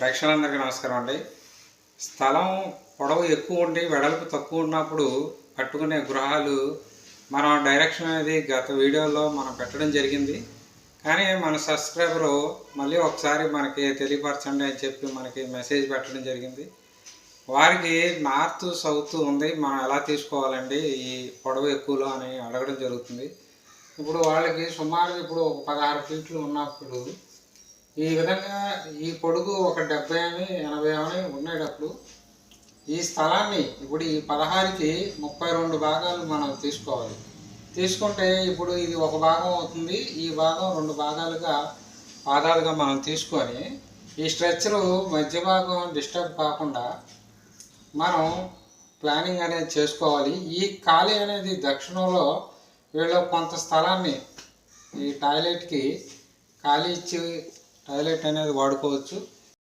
ప్రేక్షకులందరికీ నమస్కారం అండి. స్థలం పొడవు ఎక్కువ ఉండి వెడల్పు తక్కువ ఉన్నప్పుడు కట్టుకునే గృహాలు మనం డైరెక్షన్ అనేది గత వీడియోలో మనం పెట్టడం జరిగింది. కానీ మన సబ్స్క్రైబరు మళ్ళీ ఒకసారి మనకి తెలియపరచండి అని చెప్పి మనకి మెసేజ్ పెట్టడం జరిగింది. వారికి నార్త్ సౌత్ ఉంది. మనం ఎలా తీసుకోవాలండి? ఈ పొడవు ఎక్కువలో అని అడగడం జరుగుతుంది. ఇప్పుడు వాళ్ళకి సుమారు ఇప్పుడు ఒక పదహారు ఫీట్లు ఉన్నప్పుడు ఈ విధంగా ఈ పొడుగు ఒక డెబ్బై అని ఎనభై అని ఉండేటప్పుడు ఈ స్థలాన్ని ఇప్పుడు ఈ పదహారుకి ముప్పై రెండు భాగాలు మనం తీసుకోవాలి. తీసుకుంటే ఇప్పుడు ఇది ఒక భాగం అవుతుంది ఈ భాగం రెండు భాగాలుగా భాగాలుగా మనం తీసుకొని ఈ స్ట్రెచ్చరు మధ్య భాగం డిస్టర్బ్ కాకుండా మనం ప్లానింగ్ అనేది చేసుకోవాలి. ఈ ఖాళీ అనేది దక్షిణంలో వీళ్ళు కొంత స్థలాన్ని ఈ టాయిలెట్కి ఖాళీ ఇచ్చి టాయిలెట్ అనేది వాడుకోవచ్చు.